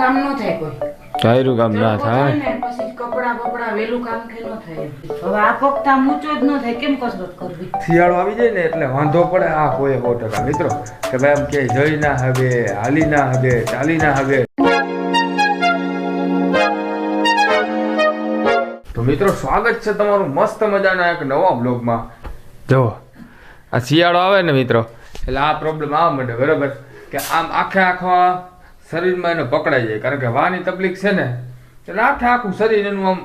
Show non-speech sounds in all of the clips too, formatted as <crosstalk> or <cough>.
કામ ન થાય કોઈ. ધાર્યું કામ ના થાય. થાય પછી કપડા બપડા વેલું કામ કે ન થાય. હવે આ પગતા મૂચો જ ન થાય કેમ કસરત કરવી? શિયાળો આવી જાય ને એટલે વાંધો પડે આ હોય સો ટકા મિત્રો કે ભાઈ આમ કે જઈ ના હવે હાલી ના હવે ચાલી ના હવે. તો મિત્રો સ્વાગત છે તમારું મસ્ત મજાના એક નવા બ્લોગમાં જો આ શિયાળો આવે ને મિત્રો એટલે આ પ્રોબ્લેમ આવે મને બરાબર? કે આમ આખે આખા શરીરમાં એને પકડાઈ જાય. કારણ કે વાની તકલીફ છે ને એટલે આખે આખું શરીર એનું આમ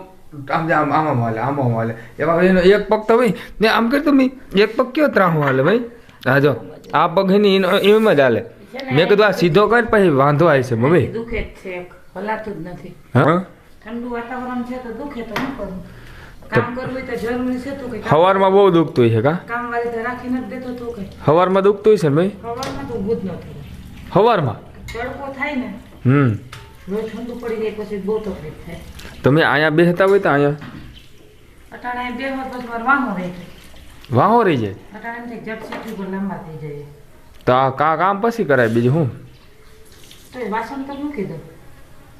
આમ આમ આમાં હાલે આમાં હાલે. એવા એનો એક પગ તો ભાઈ ને આમ કરતો મેં એક પગ કયો ત્રાહું હાલે ભાઈ? હા જો આ પગ એની એમ જ હાલે. મેં કીધું આ સીધો કર પછી વાંધો આવે છે મમ્મી. દુખે જ છે હલાતું જ નથી. હા? ઠંડુ વાતાવરણ છે તો દુખે તો શું કરું? સવારમાં બહુ દુખતું છે કા? સવારમાં દુખતું છે ને ભાઈ? સવારમાં જ તડકો થાય ને હમ. રોજ ઠંડુ પડી જાય પછી બહુ તકલીફ થાય. તમે અહીંયા બેસતા હોય તો અહીંયા? અટાણે બે વાર પછી વાર વાહો રહી જાય. વાહો રહી જાય? અટાણે થાય જટ સીટી ઉપર લાંબા થઈ જાય. તો આ કા કામ પછી કરાય બીજું હું તો વાસણ તો મૂકી દો.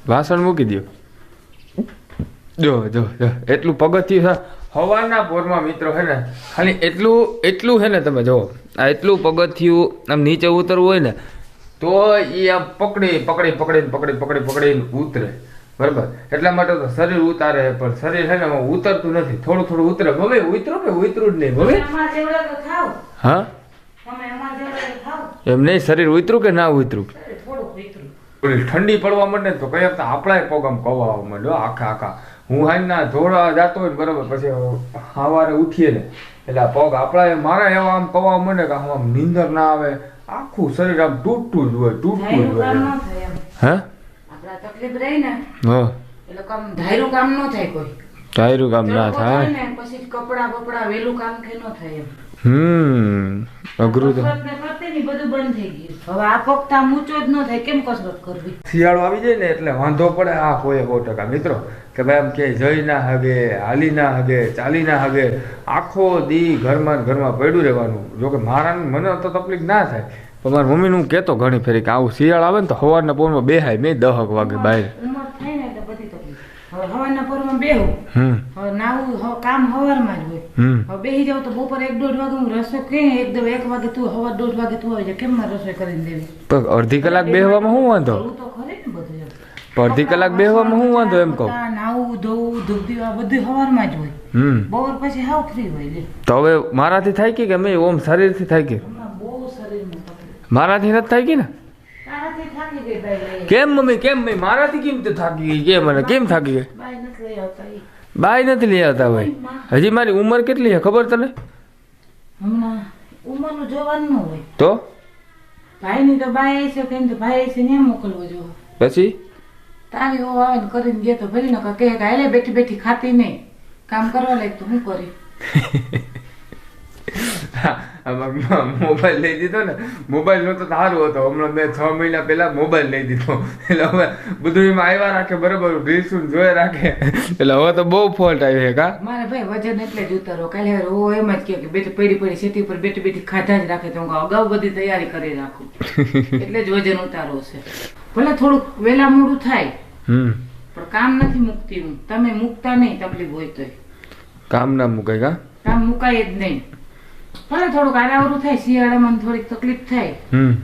વાસણ મૂકી દો. જો જો જો એટલું પગથિયું છે. હવાના પોરમાં મિત્રો છે ને ખાલી એટલું એટલું છે ને તમે જો આ એટલું પગથિયું આમ નીચે ઉતરવું હોય ને તો એ આમ પકડી પકડી પકડીને પકડી પકડી પકડીને ઉતરે. બરાબર? એટલા માટે તો શરીર ઉતારે પણ શરીર છે ને ઉતરતું નથી. થોડું થોડું ઉતરે. ભમે ઉતરો કે ઉતરું જ નહીં થાવ. હા? એમ નહીં શરીર ઉતરું કે ના ઉતરું? ઠંડી પડવા માંડે ને તો કઈ આપતા આપણા પગ આમ કવા આવવા માંડ્યો આખા આખા. હું હાઈના ધોળા જાતો હોય ને બરાબર પછી સવારે ઉઠીએ ને એટલે આ પગ આપણા મારા એવા આમ કવા મને કે આમ આમ નીંદર ના આવે. આખું શરીર આમ તૂટતું જ હોય તૂટતું જ હોય હે? આપણા તકલીફ રહી ને હા. એટલે કામ ધાર્યું કામ ન થાય કોઈ. ટાયરું કામ ના થાય. પછી કપડા બપડા વેલું કામ કે ન થાય એમ. હમ અઘરું તો. કસરત ને કરતી ને બધું બંધ થઈ ગયું હવે આ પગતા ઊંચો જ ન થાય કેમ કસરત કરવી? શિયાળો આવી જાય ને એટલે વાંધો પડે આ હોય સો ટકા. મિત્રો કે ભાઈ એમ કે જઈ ના હગે હાલી ના હગે ચાલી ના હગે આખો દી ઘરમાં ઘરમાં પડ્યું રહેવાનું. જોકે મારા મને તો તકલીફ ના થાય. પણ મારી મમ્મીનું હું કહેતો ઘણી ફેરી કે આવું શિયાળ આવે ને તો સવારના પોરમાં બેહાય મેં દહક વાગે બહાર. ઉંમર થાય ને એટલે બધી તકલીફ હવે હવારના પરમાં બેહું હવે નાવું કામ હવારમાં જ હોય. હવે બેહી જાવ તો બપોર એક દોઢ વાગે હું રસોઈ કે એકદમ એક વાગે તું હવા દોઢ વાગે તું આવી જાય. કેમ રસોઈ કરીને દેવી? પણ અડધી કલાક બેહવામાં શું વાંધો? તો ખરી ને બધું અડધી કલાક બેહવામાં શું વાંધો એમ કહું? નાવું ધોવું ધૂપ દીવા બધું હવારમાં જ હોય. બપોર પછી હાવ ફ્રી હોય લે. તો હવે મારાથી થાય કે કે મેં ઓમ શરીરથી થાય કે? બહુ શરીરમાં મારાથી નથી થાય કે ને તારાથી થાકી ગઈ બાઈ લઈ કેમ મમ્મી કેમ ભાઈ મારાથી કેમ તે થાકી ગઈ? કેમ મને કેમ થાકી ગઈ? બાય નથી લઈ આવતા ભાઈ. હજી મારી ઉંમર કેટલી છે? ખબર તને? તો? ભાઈની તો આવી છે કેમ તો ભાઈ છે ને મોકલવો જો પછી? તારી ઓ આવે ને કરીને ગયા તો ભરી નકા કે બેઠી બેઠી ખાતી નહીં. કામ કરવા લાગ તો હું કરી. <laughs> <laughs> મોબાઈલ લઈ દીધો ને મોબાઈલ નહોતો તો સારું હતો. હમણાં મેં છ મહિના પહેલા મોબાઈલ લઈ દીધો. એટલે હવે બધું એમાં આવ્યા રાખે બરોબર રીલ્સું જોયા રાખે. એટલે હવે તો બહુ ફોલ્ટ આવી છે કા? મારે ભાઈ વજન એટલે જ ઉતારો કાલે ઓ એમ જ કે કે બેઠી પડી પડી સીટી ઉપર બેઠી બેઠી ખાધા જ રાખે. તો હું અગાઉ બધી તૈયારી કરી રાખું. <laughs> એટલે જ વજન ઉતારો છે. ભલે થોડુંક વેલા મોડું થાય હમ. પણ કામ નથી મૂકતી હું. તમે મૂકતા નહીં તકલીફ હોય તોય. કામ ના મુકાય કા? કામ મુકાય જ નહીં. ભલે થોડુંક આરાવરું થાય શિયાળામાં થોડીક તકલીફ થાય. હમ.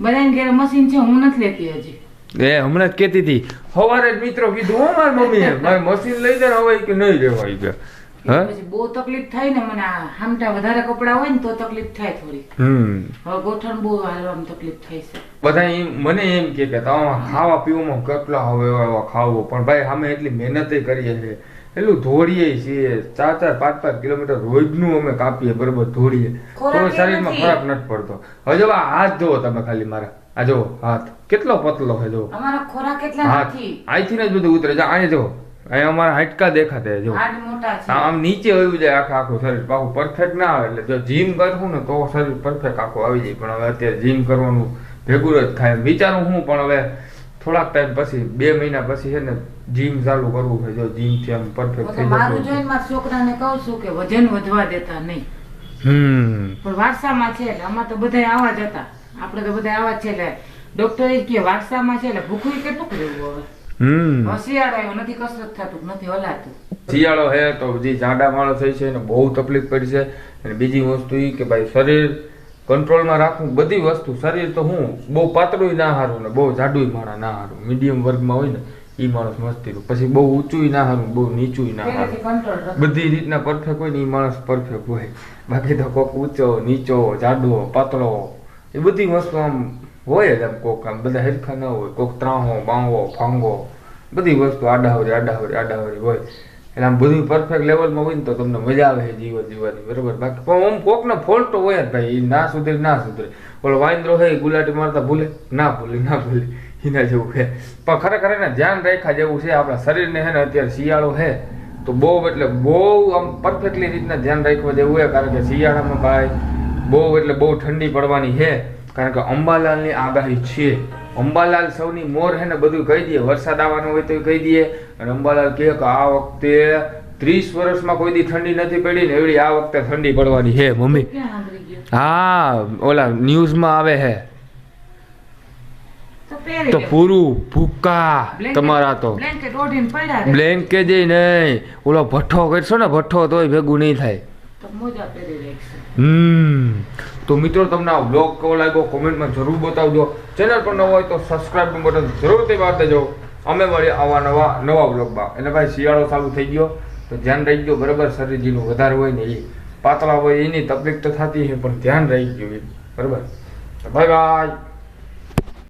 બધાને ઘેર મશીન છે હું નથી લેતી હજી. એ હમણાં જ કહેતી હતી. સવારે જ મિત્રો કીધું હો મારી મમ્મીએ મારે મશીન લઈ જાય હવે કે નહીં રહેવાય કે. પછી બહુ તકલીફ થાય ને મને હામટા વધારે કપડા હોય ને તો તકલીફ થાય થોડી. હમ. હવે ગોઠણ બહુ હાલવામાં તકલીફ થાય છે. બધા એમ મને એમ કે કે તમારા ખાવા પીવામાં કેટલા હવે એવા ખાવો પણ ભાઈ અમે એટલી મહેનત કરીએ છીએ. એટલું ધોળીએ છીએ. ચાર ચાર પાંચ પાંચ કિલોમીટર રોજનું અમે કાપીએ બરોબર ધોળીએ. તો શરીરમાં ખોરાક નથી પડતો. હવે આ હાથ જુઓ તમે ખાલી મારા. આ જુઓ હાથ. કેટલો પતલો છે જુઓ. અમારો ખોરાક એટલા નથી. અહીંથી જ બધું ઉતરે છે. અહીંયા જુઓ. અહીંયા અમારા હાડકા દેખાતા જો હાડ મોટા છે. આમ નીચે આવી જાય આખા આખું શરીર. પાછું પરફેક્ટ ના આવે. એટલે જો જીમ કરવું ને તો શરીર પરફેક્ટ આખું આવી જાય. પણ હવે અત્યારે જીમ કરવાનું ભેગું જ થાય. વિચારું હું પણ હવે થોડાક ટાઈમ પછી બે મહિના પછી છે ને જીમ ચાલુ કરવું છે જો જીમથી આમ પરફેક્ટ થઈ મારું જોઈને મારા છોકરાને કહું છું કે વજન વધવા દેતા નહીં. હમ. પણ વારસામાં છે એટલે આમાં તો બધા આવા જ હતા. આપણે તો બધા આવા જ છે એટલે ડોક્ટર એ કે વારસામાં છે એટલે ભૂખું કેટલું રહેવું હવે? હમ. આવ્યો નથી કસરત થતું નથી હલાતું. શિયાળો હે તો જે જાડા માણસ થઈ છે એને બહુ તકલીફ પડી છે. અને બીજી વસ્તુ એ કે ભાઈ શરીર કંટ્રોલમાં રાખવું બધી વસ્તુ. શરીર તો હું બહુ પાતળું ના હારું ને બહુ જાડું માણા ના હારું. મીડિયમ વર્ગમાં હોય ને એ માણસ મસ્તી રહ્યું પછી બહુ ઊંચું ના હારું બહુ નીચું ના હારું. બધી રીતના પરફેક્ટ હોય ને એ માણસ પરફેક્ટ હોય. બાકી તો કોક ઊંચો નીચો જાડો પાતળો એ બધી વસ્તુ આમ હોય જ આમ કોક આમ બધા હેરખા ના હોય. કોક ત્રાહો બાંગો ફાંગો બધી વસ્તુ આડાવરી આડાવરી આડાવરી હોય. એટલે આમ બધું પરફેક્ટ લેવલમાં હોય ને તો તમને મજા આવે છે જીવન જીવવાની, બરોબર? બાકી પણ આમ કોકનો ફોલ્ટ હોય જ ભાઈ ના સુધરે ના સુધરે. ઓલો વાંદરો હે ગુલાટી મારતા ભૂલે, ના ભૂલે ના ભૂલે. એના જેવું છે. પણ ખરેખર એને ધ્યાન રાખ્યા જેવું છે, આપણા શરીરને છે ને અત્યારે શિયાળો છે, તો બહુ એટલે બહુ આમ પરફેક્ટલી રીતના ધ્યાન રાખવા જેવું છે, કારણ કે શિયાળામાં ભાઈ બહુ એટલે બહુ ઠંડી પડવાની છે, કારણ કે અંબાલાલની આગાહી છે. અંબાલાલ સૌની મોર હે ને બધું કહી દે વરસાદ આવવાનો હોય તો કહી દે અને અંબાલાલ કહે કે આ વખતે ત્રીસ વર્ષમાં કોઈ દી ઠંડી નથી પડી ને એવડી આ વખતે ઠંડી પડવાની હે મમ્મી. હા ઓલા ન્યૂઝમાં આવે હે તો. પૂરું ભૂકા તમારા તો. blanket જ નહીં. ઓલો ભઠ્ઠો કરશો ને ભઠ્ઠો તોય ભેગું નહીં થાય. હમ. તો મિત્રો, તમને આ બ્લોગ કેવો લાગ્યો? કોમેન્ટમાં જરૂર બતાવજો. ચેનલ પર નવો હોય તો સબસ્ક્રાઈબનું બટન જરૂરથી વાત દેજો. અમે વળી આવા નવા નવા બ્લોગમાં એટલે ભાઈ, શિયાળો ચાલુ થઈ ગયો. તો ધ્યાન રાખજો, બરાબર? શરીરજીનું વધારે હોય ને એ પાતળા હોય, એની તકલીફ તો થતી છે પણ ધ્યાન રાખજો એ બરાબર? Bye bye.